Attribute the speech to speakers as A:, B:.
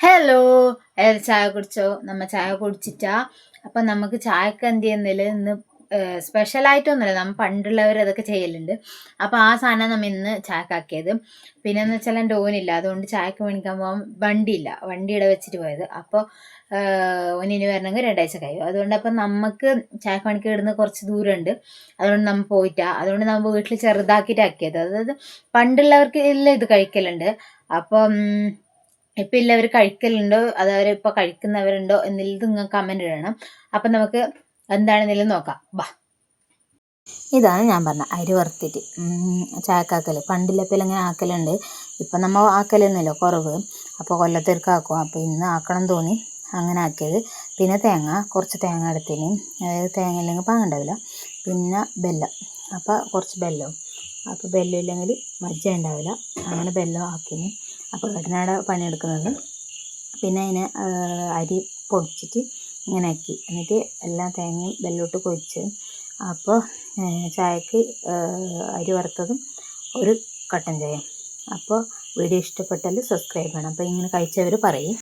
A: Hello എല്ലാവരും ചായ കുടിച്ചോ? നമ്മ ചായ കുടിച്ചിട്ടാ. അപ്പം നമുക്ക് ചായക്ക് എന്ത് ചെയ്യുന്നില്ല ഇന്ന് സ്പെഷ്യലായിട്ടൊന്നുമില്ല നമ്മൾ പണ്ടുള്ളവർ അതൊക്കെ ചെയ്യലുണ്ട്. അപ്പോൾ ആ സാധനം നമ്മൾ ഇന്ന് ചായക്കാക്കിയത്. പിന്നെ എന്ന് വെച്ചാൽ എന്റെ ഓനില്ല. അതുകൊണ്ട് ചായക്ക് മേടിക്കാൻ പോകാൻ വണ്ടിയില്ല. വണ്ടി ഇവിടെ വെച്ചിട്ട് പോയത്. അപ്പോൾ ഓനിന് വരണമെങ്കിൽ രണ്ടാഴ്ച കഴിയും. അതുകൊണ്ട് അപ്പം നമുക്ക് ചായക്ക് മണിക്ക് ഇടുന്ന കുറച്ച് ദൂരമുണ്ട്. അതുകൊണ്ട് നമ്മൾ പോയിട്ടാ. അതുകൊണ്ട് നമ്മൾ വീട്ടിൽ ചെറുതാക്കിയിട്ടാക്കിയത്. അതായത് പണ്ടുള്ളവർക്ക് എല്ലാം ഇത് കഴിക്കലുണ്ട്. അപ്പം ഇപ്പം ഇല്ലവർ കഴിക്കലുണ്ടോ? അത് അവരിപ്പോൾ കഴിക്കുന്നവരുണ്ടോ? എന്നുള്ളത് നിങ്ങൾ കമന്റ് ഇടണം. അപ്പം നമുക്ക് എന്താണെന്നെല്ലാം നോക്കാം. വാ ഇതാണ് ഞാൻ പറഞ്ഞ അരി വറുത്തിട്ട്. ചായക്കാക്കൽ പണ്ടില്ലപ്പോൾ ഇങ്ങനെ ആക്കലുണ്ട്. ഇപ്പം നമ്മൾ ആക്കലൊന്നുമില്ല. കുറവ്. അപ്പോൾ കൊല്ലത്തേർക്ക് ആക്കും അപ്പോൾ ഇന്ന് ആക്കണം തോന്നി. അങ്ങനെ ആക്കിയത്. പിന്നെ തേങ്ങ. കുറച്ച് തേങ്ങ എടുത്തിന്. അതായത് തേങ്ങ ഇല്ലെങ്കിൽ പാങ്ങണ്ടാവില്ല പിന്നെ ബെല്ലം. അപ്പോൾ കുറച്ച് ബെല്ലവും അപ്പോൾ ബെല്ലം ഇല്ലെങ്കിൽ മജ്ജ ഉണ്ടാവില്ല. അങ്ങനെ ബെല്ലം ആക്കിന്. അപ്പോൾ കട്ടനാട പണിയെടുക്കുന്നത്. പിന്നെ അതിനെ അരി പൊടിച്ചിട്ട് ഇങ്ങനെ ആക്കി. എന്നിട്ട് എല്ലാ തേങ്ങയും ബെല്ലോട്ട് കൊഴിച്ച് അപ്പോൾ ചായക്ക് അരി വറുത്തതും ഒരു കട്ടൻ ചായ അപ്പോൾ വീഡിയോ ഇഷ്ടപ്പെട്ടാൽ സബ്സ്ക്രൈബ് ചെയ്യണം. അപ്പോൾ ഇങ്ങനെ കഴിച്ചവർ പറയും.